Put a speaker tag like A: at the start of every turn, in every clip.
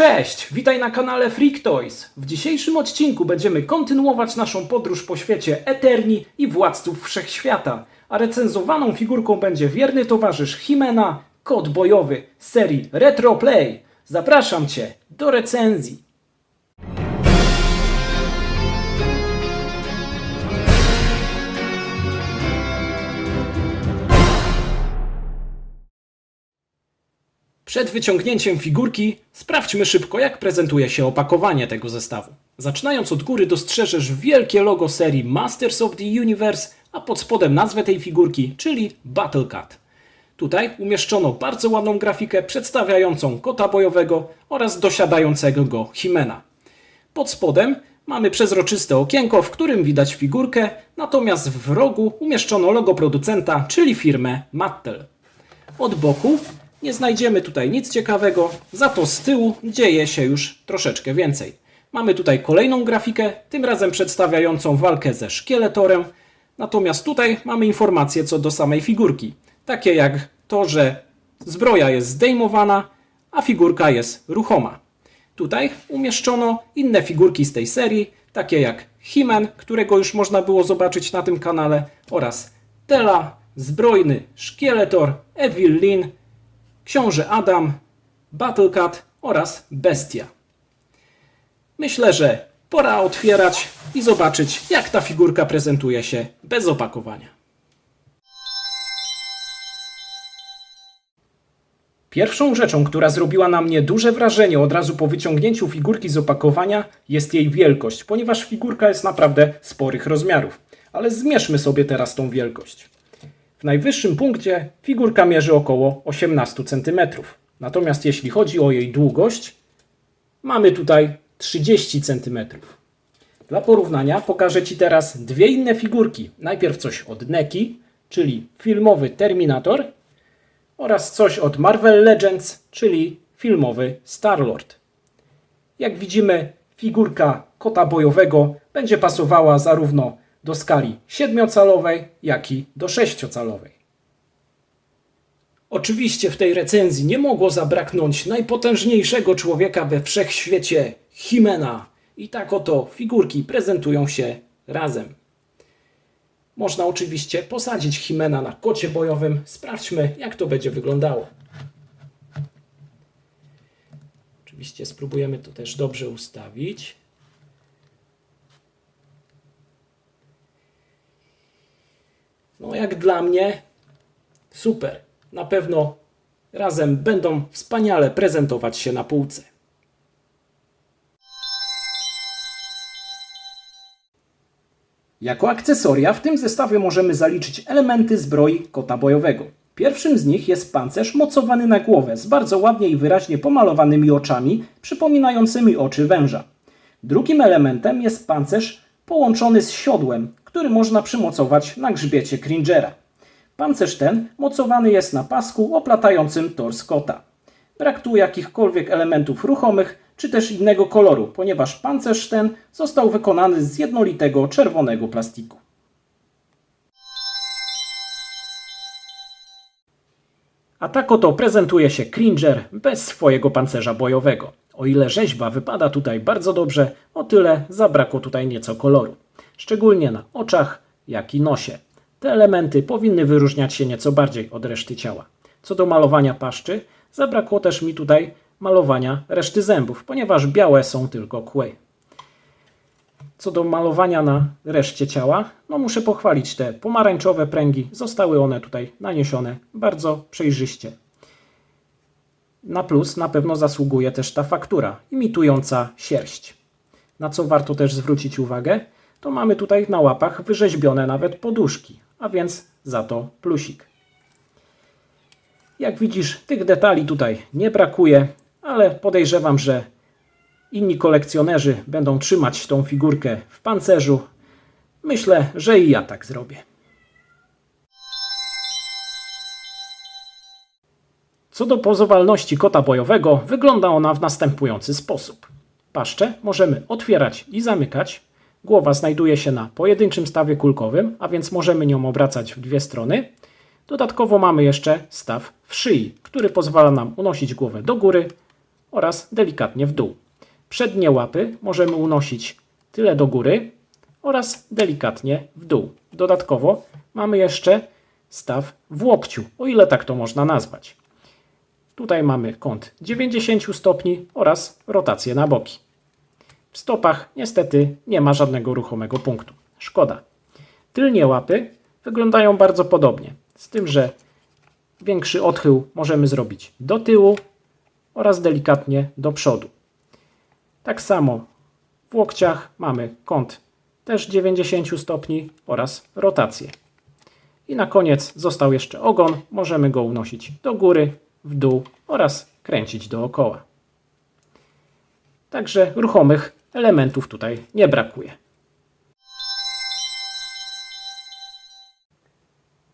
A: Cześć, witaj na kanale Freak Toys. W dzisiejszym odcinku będziemy kontynuować naszą podróż po świecie Eterni i Władców Wszechświata, a recenzowaną figurką będzie wierny towarzysz Himena, kod bojowy z serii Retro Play. Zapraszam Cię do recenzji. Przed wyciągnięciem figurki sprawdźmy szybko, jak prezentuje się opakowanie tego zestawu. Zaczynając od góry dostrzeżesz wielkie logo serii Masters of the Universe, a pod spodem nazwę tej figurki, czyli Battle Cat. Tutaj umieszczono bardzo ładną grafikę przedstawiającą kota bojowego oraz dosiadającego go Himena. Pod spodem mamy przezroczyste okienko, w którym widać figurkę, natomiast w rogu umieszczono logo producenta, czyli firmę Mattel. Od boku nie znajdziemy tutaj nic ciekawego, za to z tyłu dzieje się już troszeczkę więcej. Mamy tutaj kolejną grafikę, tym razem przedstawiającą walkę ze szkieletorem, natomiast tutaj mamy informacje co do samej figurki, takie jak to, że zbroja jest zdejmowana, a figurka jest ruchoma. Tutaj umieszczono inne figurki z tej serii, takie jak He-Man, którego już można było zobaczyć na tym kanale, oraz Tela, Zbrojny, Szkieletor, Evil Lyn, Książę Adam, Battlecat oraz Bestia. Myślę, że pora otwierać i zobaczyć, jak ta figurka prezentuje się bez opakowania. Pierwszą rzeczą, która zrobiła na mnie duże wrażenie od razu po wyciągnięciu figurki z opakowania, jest jej wielkość, ponieważ figurka jest naprawdę sporych rozmiarów. Ale zmierzmy sobie teraz tą wielkość. W najwyższym punkcie figurka mierzy około 18 cm. Natomiast jeśli chodzi o jej długość, mamy tutaj 30 cm. Dla porównania pokażę Ci teraz dwie inne figurki. Najpierw coś od Neki, czyli filmowy Terminator oraz coś od Marvel Legends, czyli filmowy Star-Lord. Jak widzimy, figurka kota bojowego będzie pasowała zarówno do skali 7-calowej, jak i do 6-calowej. Oczywiście w tej recenzji nie mogło zabraknąć najpotężniejszego człowieka we wszechświecie Himena. I tak oto figurki prezentują się razem. Można oczywiście posadzić Himena na kocie bojowym. Sprawdźmy, jak to będzie wyglądało. Oczywiście spróbujemy to też dobrze ustawić. Jak dla mnie, super. Na pewno razem będą wspaniale prezentować się na półce. Jako akcesoria w tym zestawie możemy zaliczyć elementy zbroi kota bojowego. Pierwszym z nich jest pancerz mocowany na głowę z bardzo ładnie i wyraźnie pomalowanymi oczami, przypominającymi oczy węża. Drugim elementem jest pancerz połączony z siodłem, który można przymocować na grzbiecie Cringera. Pancerz ten mocowany jest na pasku oplatającym tors kota. Brak tu jakichkolwiek elementów ruchomych czy też innego koloru, ponieważ pancerz ten został wykonany z jednolitego czerwonego plastiku. A tak oto prezentuje się Cringer bez swojego pancerza bojowego. O ile rzeźba wypada tutaj bardzo dobrze, o tyle zabrakło tutaj nieco koloru. Szczególnie na oczach, jak i nosie. Te elementy powinny wyróżniać się nieco bardziej od reszty ciała. Co do malowania paszczy, zabrakło też mi tutaj malowania reszty zębów, ponieważ białe są tylko kły. Co do malowania na reszcie ciała, no muszę pochwalić te pomarańczowe pręgi. Zostały one tutaj naniesione bardzo przejrzyście. Na plus na pewno zasługuje też ta faktura, imitująca sierść. Na co warto też zwrócić uwagę, to mamy tutaj na łapach wyrzeźbione nawet poduszki, a więc za to plusik. Jak widzisz, tych detali tutaj nie brakuje, ale podejrzewam, że inni kolekcjonerzy będą trzymać tą figurkę w pancerzu. Myślę, że i ja tak zrobię. Co do pozowalności kota bojowego, wygląda ona w następujący sposób. Paszczę możemy otwierać i zamykać. Głowa znajduje się na pojedynczym stawie kulkowym, a więc możemy nią obracać w dwie strony. Dodatkowo mamy jeszcze staw w szyi, który pozwala nam unosić głowę do góry oraz delikatnie w dół. Przednie łapy możemy unosić tyle do góry oraz delikatnie w dół. Dodatkowo mamy jeszcze staw w łokciu, o ile tak to można nazwać. Tutaj mamy kąt 90 stopni oraz rotację na boki. W stopach niestety nie ma żadnego ruchomego punktu. Szkoda. Tylnie łapy wyglądają bardzo podobnie, z tym, że większy odchył możemy zrobić do tyłu oraz delikatnie do przodu. Tak samo w łokciach mamy kąt też 90 stopni oraz rotację. I na koniec został jeszcze ogon. Możemy go unosić do góry, w dół oraz kręcić dookoła. Także ruchomych elementów tutaj nie brakuje.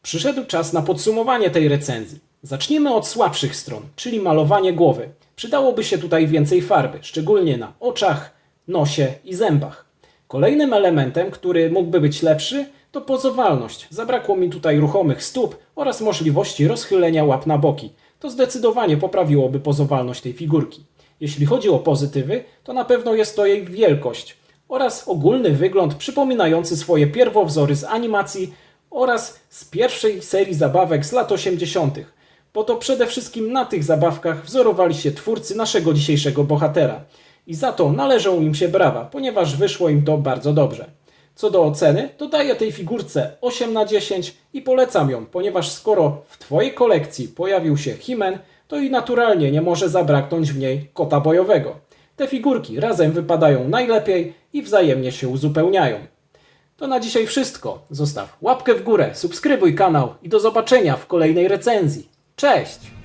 A: Przyszedł czas na podsumowanie tej recenzji. Zaczniemy od słabszych stron, czyli malowanie głowy. Przydałoby się tutaj więcej farby, szczególnie na oczach, nosie i zębach. Kolejnym elementem, który mógłby być lepszy, to pozowalność. Zabrakło mi tutaj ruchomych stóp oraz możliwości rozchylenia łap na boki. To zdecydowanie poprawiłoby pozowalność tej figurki. Jeśli chodzi o pozytywy, to na pewno jest to jej wielkość oraz ogólny wygląd przypominający swoje pierwowzory z animacji oraz z pierwszej serii zabawek z lat 80., bo to przede wszystkim na tych zabawkach wzorowali się twórcy naszego dzisiejszego bohatera. I za to należą im się brawa, ponieważ wyszło im to bardzo dobrze. Co do oceny, to daję tej figurce 8 na 10 i polecam ją, ponieważ skoro w Twojej kolekcji pojawił się Himen, to i naturalnie nie może zabraknąć w niej kota bojowego. Te figurki razem wypadają najlepiej i wzajemnie się uzupełniają. To na dzisiaj wszystko. Zostaw łapkę w górę, subskrybuj kanał i do zobaczenia w kolejnej recenzji. Cześć!